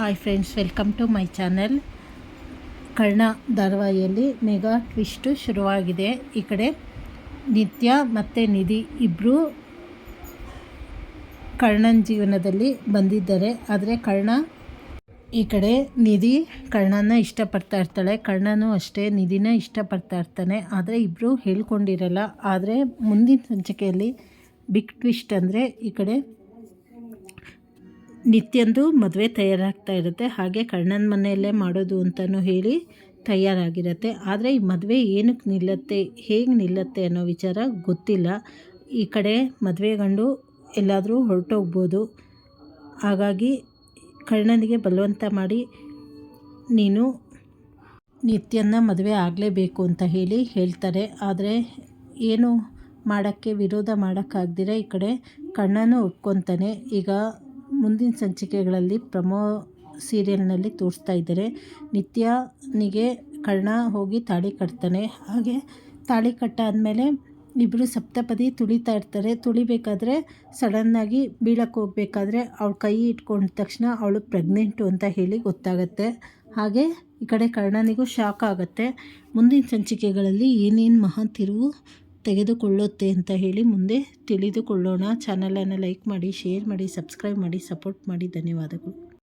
Hi friends welcome to my channel Karna ಧಾರವಾಹಿಯಲ್ಲಿ mega twist ಶುರುವಾಗಿದೆ. ಈ ಕಡೆ ನಿತ್ಯ ಮತ್ತು ನಿಧಿ ಇಬ್ಬರು ಕರ್ಣನ ಜೀವನದಲ್ಲಿ ಬಂದಿದ್ದಾರೆ. ಆದರೆ ಕರ್ಣ ಈ ಕಡೆ ನಿಧಿ ಕರ್ಣನ ಇಷ್ಟಪಡ್ತಾ ಇರ್ತಾಳೆ. ಕರ್ಣನೂ ಅಷ್ಟೇ ನಿಧಿನ ಇಷ್ಟಪಡ್ತಾ ಇರ್ತಾನೆ. ಆದರೆ ಇಬ್ಬರು ಹೇಳ್ಕೊಂಡಿರಲ್ಲ. ಆದರೆ ಮುಂದಿನ ಸಂಚಿಕೆಯಲ್ಲಿ ಬಿಗ್ ಟ್ವಿಸ್ಟ್ ಅಂದರೆ ಈ ಕಡೆ ನಿತ್ಯಂದು ಮದುವೆ ತಯಾರಾಗ್ತಾ ಇರುತ್ತೆ. ಹಾಗೆ ಕಣ್ಣನ ಮನೆಯಲ್ಲೇ ಮಾಡೋದು ಅಂತಲೂ ಹೇಳಿ ತಯಾರಾಗಿರುತ್ತೆ. ಆದರೆ ಈ ಮದುವೆ ಏನಕ್ಕೆ ನಿಲ್ಲತ್ತೆ, ಹೇಗೆ ನಿಲ್ಲತ್ತೆ ಅನ್ನೋ ವಿಚಾರ ಗೊತ್ತಿಲ್ಲ. ಈ ಕಡೆ ಮದುವೆ ಗಂಡು ಎಲ್ಲಾದರೂ ಹೊರಟೋಗ್ಬೋದು. ಹಾಗಾಗಿ ಕರ್ಣನಿಗೆ ಬಲವಂತ ಮಾಡಿ, ನೀನು ನಿತ್ಯನ ಮದುವೆ ಆಗಲೇಬೇಕು ಅಂತ ಹೇಳಿ ಹೇಳ್ತಾರೆ. ಆದರೆ ಏನು ಮಾಡೋಕ್ಕೆ, ವಿರೋಧ ಮಾಡೋಕ್ಕಾಗ್ದಿರ ಈ ಕಡೆ ಕಣ್ಣನೂ ಒಪ್ಕೊತಾನೆ ಈಗ ಮುಂದಿನ ಸಂಚಿಕೆಗಳಲ್ಲಿ ಪ್ರಮೋ ಸೀರಿಯಲ್ನಲ್ಲಿ ತೋರಿಸ್ತಾ ಇದ್ದಾರೆ. ನಿತ್ಯನಿಗೆ ಕರ್ಣ ಹೋಗಿ ತಾಳಿ ಕಟ್ತಾನೆ. ಹಾಗೆ ತಾಳಿ ಕಟ್ಟಾದಮೇಲೆ ಇಬ್ಬರು ಸಪ್ತಪದಿ ತುಳಿತಾ ಇರ್ತಾರೆ. ತುಳಿಬೇಕಾದ್ರೆ ಸಡನ್ನಾಗಿ ಬೀಳಕ್ಕೆ ಹೋಗ್ಬೇಕಾದ್ರೆ ಅವಳು ಕೈ ಇಟ್ಕೊಂಡ ತಕ್ಷಣ ಅವಳು ಪ್ರೆಗ್ನೆಂಟು ಅಂತ ಹೇಳಿ ಗೊತ್ತಾಗುತ್ತೆ. ಹಾಗೆ ಈ ಕಡೆ ಕರ್ಣನಿಗೂ ಶಾಕ್ ಆಗುತ್ತೆ. ಮುಂದಿನ ಸಂಚಿಕೆಗಳಲ್ಲಿ ಏನೇನು ಮಹಾ ತಿರುವು ತೆಗೆದುಕೊಳ್ಳುತ್ತೆ ಅಂತ ಹೇಳಿ ಮುಂದೆ ತಿಳಿದುಕೊಳ್ಳೋಣ. ಚಾನಲನ್ನು ಲೈಕ್ ಮಾಡಿ ಶೇರ್ ಮಾಡಿ ಸಬ್ಸ್ಕ್ರೈಬ್ ಮಾಡಿ ಸಪೋರ್ಟ್ ಮಾಡಿ. ಧನ್ಯವಾದಗಳು.